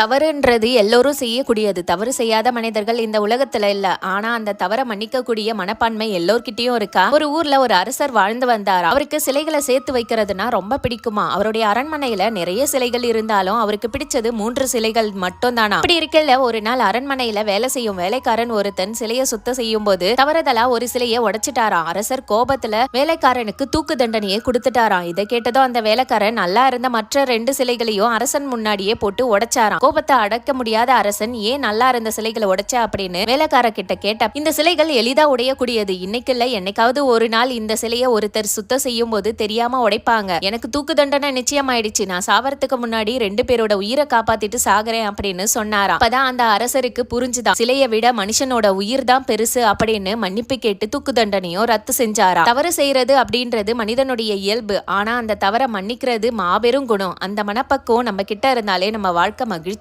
தவறுன்றது எல்லோரும் செய்யக்கூடியது. தவறு செய்யாத மனிதர்கள் இந்த உலகத்துல இல்ல. ஆனா அந்த தவறை மன்னிக்கக்கூடிய மனப்பான்மை எல்லோர்கிட்டயும் இருக்கா? ஒரு ஊர்ல ஒரு அரசர் வாழ்ந்து வந்தார். அவருக்கு சிலைகளை சேர்த்து வைக்கிறதுனா ரொம்ப பிடிக்குமா? அவருடைய அரண்மனையில நிறைய சிலைகள் இருந்தாலும் அவருக்கு பிடிச்சது மூன்று சிலைகள் மட்டும் தானா அப்படி இருக்கல ஒரு நாள் அரண்மனையில வேலை செய்யும் வேலைக்காரன் ஒருத்தன் சிலையை சுத்த செய்யும் போது தவறுதலா ஒரு சிலையை உடைச்சிட்டாராம். அரசர் கோபத்துல வேலைக்காரனுக்கு தூக்கு தண்டனையை கொடுத்துட்டாராம். இதை கேட்டதும் அந்த வேலைக்காரன் நல்லா இருந்த மற்ற ரெண்டு சிலைகளையும் அரசன் முன்னாடியே போட்டு உடைச்சாராம். கோபத்தை அடக்க முடியாத அரசன் ஏன் நல்லா இருந்த சிலைகளை உடைச்ச அப்படின்னு வேலைக்கார கிட்ட கேட்ட இந்த சிலைகள் எளிதா உடையக்கூடியது. இன்னைக்கு இல்ல என்னைக்காவது ஒரு நாள் இந்த சிலையை ஒருத்தர் சுத்தம் செய்யும் போது தெரியாம உடைப்பாங்க. எனக்கு தூக்கு தண்டனை நிச்சயமாயிடுச்சு. நான் சாவறதுக்கு முன்னாடி ரெண்டு பேரோட உயிரை காப்பாத்திட்டு சாகுறேன் அப்படின்னு சொன்னாராம். அப்பதான் அந்த அரசருக்கு புரிஞ்சுதான். சிலையை விட மனுஷனோட உயிர் தான் பெருசு அப்படின்னு மன்னிப்பு கேட்டு தூக்கு தண்டனையும் ரத்து செஞ்சாரா தவறு செய்யறது அப்படின்றது மனிதனுடைய இயல்பு. ஆனா அந்த தவறை மன்னிக்கிறது மாபெரும் குணம். அந்த மனப்பக்குவம் நம்ம கிட்ட இருந்தாலே நம்ம வாழ்க்கை மகிழ்ச்சி